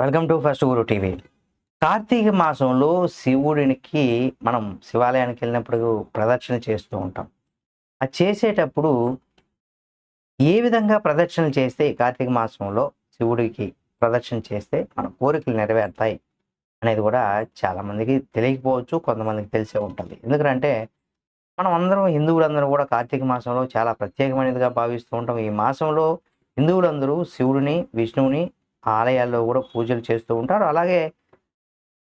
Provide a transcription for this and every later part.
Welcome to first guru TV. Karthika మాసంలో శివుడికి మనం శివాలయానికి వెళ్ళినప్పుడు ప్రదక్షిణ చేస్తూ ఉంటాం. అది చేసేటప్పుడు ఏ విధంగా ప్రదక్షిణ చేస్తే కార్తీక మాసంలో శివుడికి ప్రదక్షిణ చేస్తే మన కోరికలు నెరవేరుతాయి అనేది కూడా చాలామందికి తెలియకపోవచ్చు కొంతమందికి తెలిసే ఉంటుంది. ఎందుకంటే మనం అందరం హిందువులందరూ కూడా కార్తీక మాసంలో చాలా ప్రత్యేకమైనదిగా భావిస్తూ ఉంటాం. ఈ మాసంలో హిందువులందరూ శివుడిని విష్ణువుని ఆలయాల్లో కూడా పూజలు చేస్తూ ఉంటారు. అలాగే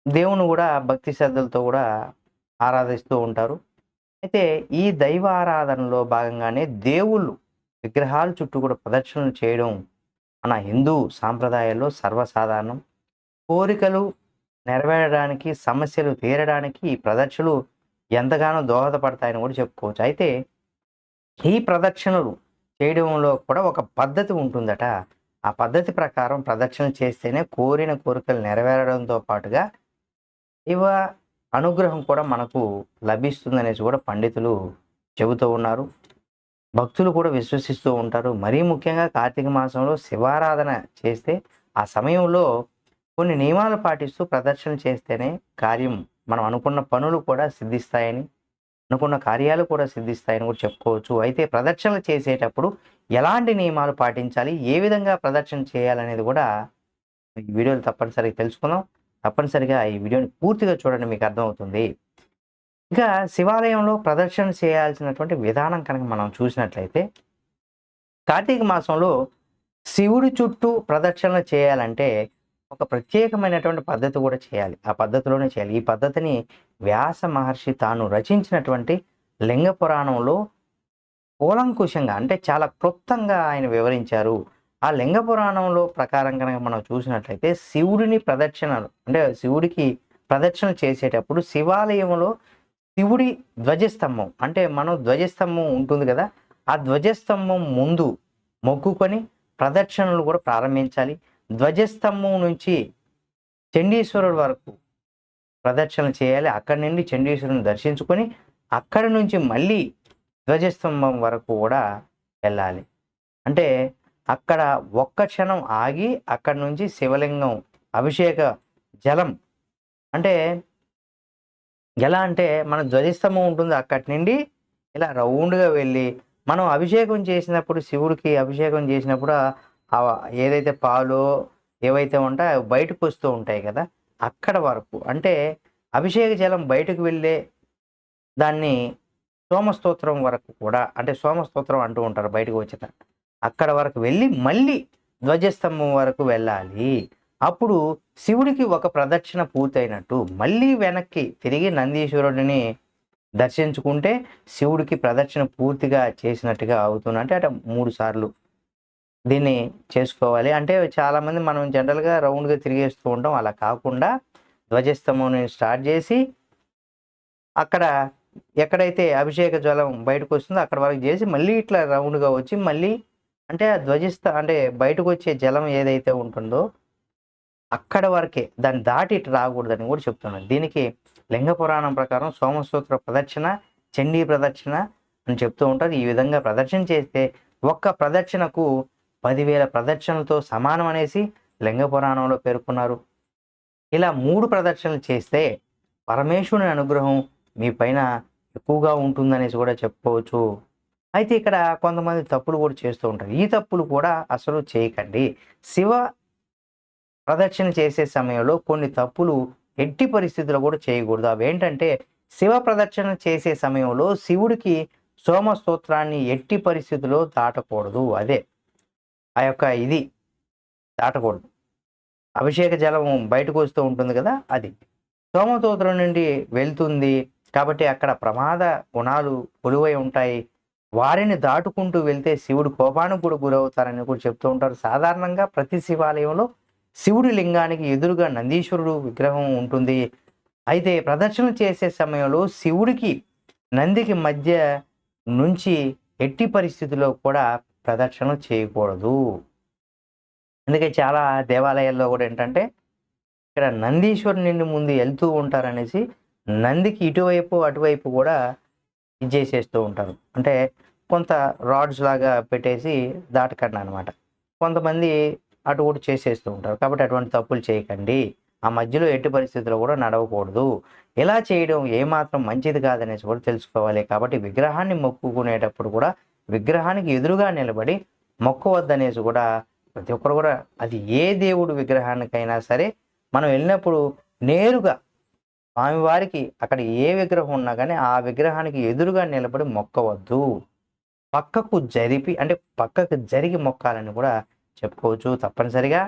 దేవుని కూడా భక్తి శ్రద్ధలతో కూడా ఆరాధిస్తూ ఉంటారు. అయితే ఈ దైవ ఆరాధనలో భాగంగానే దేవుళ్ళు విగ్రహాల చుట్టూ కూడా ప్రదక్షిణలు చేయడం మన హిందూ సాంప్రదాయాల్లో సర్వసాధారణం. కోరికలు నెరవేరడానికి సమస్యలు తీరడానికి ఈ ప్రదక్షిణలు ఎంతగానో దోహదపడతాయని కూడా చెప్పుకోవచ్చు. అయితే ఈ ప్రదక్షిణలు చేయడంలో కూడా ఒక పద్ధతి ఉంటుందట. ఆ పద్ధతి ప్రకారం ప్రదక్షిణలు చేస్తేనే కోరిన కోరికలు నెరవేరడంతో పాటుగా ఇవ అనుగ్రహం కూడా మనకు లభిస్తుందనేసి కూడా పండితులు చెబుతూ ఉన్నారు. భక్తులు కూడా విశ్వసిస్తూ ఉంటారు. మరీ ముఖ్యంగా కార్తీక మాసంలో శివారాధన చేస్తే ఆ సమయంలో కొన్ని నియమాలు పాటిస్తూ ప్రదర్శన చేస్తేనే కార్యం మనం అనుకున్న పనులు కూడా సిద్ధిస్తాయని అనుకున్న కార్యాలు కూడా సిద్ధిస్తాయని కూడా చెప్పుకోవచ్చు. అయితే ప్రదర్శనలు చేసేటప్పుడు ఎలాంటి నియమాలు పాటించాలి? ఏ విధంగా ప్రదర్శన చేయాలనేది కూడా ఈ వీడియోలు తప్పనిసరిగా తెలుసుకుందాం. తప్పనిసరిగా ఈ వీడియోని పూర్తిగా చూడండి మీకు అర్థమవుతుంది. ఇక శివాలయంలో ప్రదర్శన చేయాల్సినటువంటి విధానం కనుక మనం చూసినట్లయితే కార్తీక మాసంలో శివుడి చుట్టూ ప్రదక్షిణ చేయాలంటే ఒక ప్రత్యేకమైనటువంటి పద్ధతి కూడా చేయాలి. ఆ పద్ధతిలోనే చేయాలి. ఈ పద్ధతిని వ్యాస మహర్షి తాను రచించినటువంటి లింగ పురాణంలో కూలంకుశంగా అంటే చాలా క్లుప్తంగా ఆయన వివరించారు. ఆ లింగ పురాణంలో ప్రకారం కనుక మనం చూసినట్లయితే శివుడిని ప్రదక్షిణలు అంటే శివుడికి ప్రదక్షిణ చేసేటప్పుడు శివాలయంలో శివుడి ధ్వజస్తంభం అంటే మనం ధ్వజస్తంభం ఉంటుంది కదా ఆ ధ్వజస్తంభం ముందు మొక్కుకొని ప్రదక్షిణలు కూడా ప్రారంభించాలి. ధ్వజస్తంభం నుంచి చండీశ్వరుడు వరకు ప్రదక్షిణ చేయాలి. అక్కడి నుండి చండీశ్వరుని దర్శించుకొని అక్కడి నుంచి మళ్ళీ ధ్వజస్తంభం వరకు కూడా వెళ్ళాలి. అంటే అక్కడ ఒక్క క్షణం ఆగి అక్కడి నుంచి శివలింగం అభిషేక జలం. అంటే ఎలా అంటే మన ధ్వజస్తంభం ఉంటుంది అక్కడి నుండి ఇలా రౌండ్గా వెళ్ళి మనం అభిషేకం చేసినప్పుడు శివుడికి అభిషేకం చేసినప్పుడు ఏదైతే పాలు ఏవైతే ఉంటాయో అవి బయటకు వస్తూ ఉంటాయి కదా అక్కడ వరకు. అంటే అభిషేక జలం బయటకు వెళ్ళే దాన్ని సోమస్తోత్రం వరకు కూడా అంటే సోమస్తోత్రం అంటూ ఉంటారు బయటకు వచ్చిన అక్కడ వరకు వెళ్ళి మళ్ళీ ధ్వజస్తంభం వరకు వెళ్ళాలి. అప్పుడు శివుడికి ఒక ప్రదక్షిణ పూర్తయినట్టు మళ్ళీ వెనక్కి తిరిగి నందీశ్వరుడిని దర్శించుకుంటే శివుడికి ప్రదక్షిణ పూర్తిగా చేసినట్టుగా అవుతుంది. అంటే అటు మూడు సార్లు దీన్ని చేసుకోవాలి. అంటే చాలామంది మనం జనరల్గా రౌండ్గా తిరిగేస్తూ ఉంటాం. అలా కాకుండా ధ్వజస్తంభం స్టార్ట్ చేసి అక్కడ ఎక్కడైతే అభిషేక జలం బయటకు వస్తుందో అక్కడ వరకు చేసి మళ్ళీ ఇట్లా రౌండ్గా వచ్చి మళ్ళీ అంటే ఆ అంటే బయటకు వచ్చే జలం ఏదైతే ఉంటుందో అక్కడ వరకే దాన్ని దాటి ఇటు రాకూడదని కూడా చెప్తున్నాను దీనికి లింగ పురాణం ప్రకారం సోమసూత్ర ప్రదక్షిణ చండీ ప్రదక్షిణ అని చెప్తూ ఉంటారు. ఈ విధంగా ప్రదక్షిణ చేస్తే ఒక్క ప్రదక్షిణకు పదివేల ప్రదక్షిణలతో సమానం అనేసి లింగ పురాణంలో పేర్కొన్నారు. ఇలా మూడు ప్రదక్షిణలు చేస్తే పరమేశ్వరుని అనుగ్రహం మీ పైన ఎక్కువగా ఉంటుందనేసి కూడా చెప్పుకోవచ్చు అయితే ఇక్కడ కొంతమంది తప్పులు కూడా చేస్తూ ఉంటారు. ఈ తప్పులు కూడా అసలు చేయకండి. శివ ప్రదక్షిణ చేసే సమయంలో కొన్ని తప్పులు ఎట్టి పరిస్థితుల్లో కూడా చేయకూడదు. అవి ఏంటంటే శివ ప్రదక్షిణ చేసే సమయంలో శివుడికి సోమ స్తోత్రాన్ని ఎట్టి పరిస్థితుల్లో దాటకూడదు. అదే ఆ యొక్క ఇది దాటకూడదు. అభిషేక జలం బయటకు వస్తూ ఉంటుంది కదా అది. సోమస్తోత్రం నుండి వెళ్తుంది. కాబట్టి అక్కడ ప్రమాద గుణాలు కొలువై ఉంటాయి. వారిని దాటుకుంటూ వెళ్తే శివుడు కోపానికి కూడా గురవుతారని కూడా చెప్తూ ఉంటారు. సాధారణంగా ప్రతి శివాలయంలో శివుడి లింగానికి ఎదురుగా నందీశ్వరుడు విగ్రహం ఉంటుంది. అయితే ప్రదర్శన చేసే సమయంలో శివుడికి నందికి మధ్య నుంచి ఎట్టి పరిస్థితుల్లో కూడా ప్రదక్షిణ చేయకూడదు. అందుకే చాలా దేవాలయాల్లో కూడా ఏంటంటే ఇక్కడ నందీశ్వరుని ముందు వెళ్తూ ఉంటారనేసి నందికి ఇటువైపు అటువైపు కూడా ఇది చేసేస్తూ ఉంటారు. అంటే కొంత రాడ్స్ లాగా పెట్టేసి దాటకండి అనమాట కొంతమంది అటు కూడా చేసేస్తూ ఉంటారు. కాబట్టి అటువంటి తప్పులు చేయకండి. ఆ మధ్యలో ఎట్టి పరిస్థితుల్లో కూడా నడవకూడదు. ఇలా చేయడం ఏమాత్రం మంచిది కాదనేసి కూడా తెలుసుకోవాలి. కాబట్టి విగ్రహాన్ని మొక్కుకునేటప్పుడు కూడా విగ్రహానికి ఎదురుగా నిలబడి మొక్కవద్దనేసి కూడా ప్రతి ఒక్కరు కూడా అది ఏ దేవుడు విగ్రహానికైనా సరే మనం వెళ్ళినప్పుడు నేరుగా స్వామివారికి అక్కడ ఏ విగ్రహం ఉన్నా కానీ ఆ విగ్రహానికి ఎదురుగా నిలబడి మొక్కవద్దు. పక్కకు జరిపి అంటే పక్కకు జరిగి మొక్కాలని కూడా చెప్పుకోవచ్చు తప్పనిసరిగా.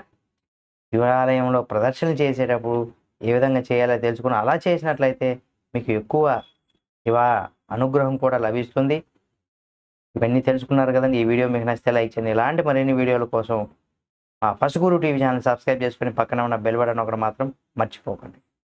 శివాలయంలో ప్రదర్శన చేసేటప్పుడు ఏ విధంగా చేయాలో తెలుసుకుని అలా చేసినట్లయితే మీకు ఎక్కువ శివ అనుగ్రహం కూడా లభిస్తుంది. ఇవన్నీ తెలుసుకున్నారు కదండి. ఈ వీడియో మీకు నచ్చితే లైక్ చేయండి. ఇలాంటి మరిన్ని వీడియోల కోసం మా first guru TV channel subscribe చేసుకుని పక్కన ఉన్న బెల్ బటన్ ఒకటి మాత్రం మర్చిపోకండి.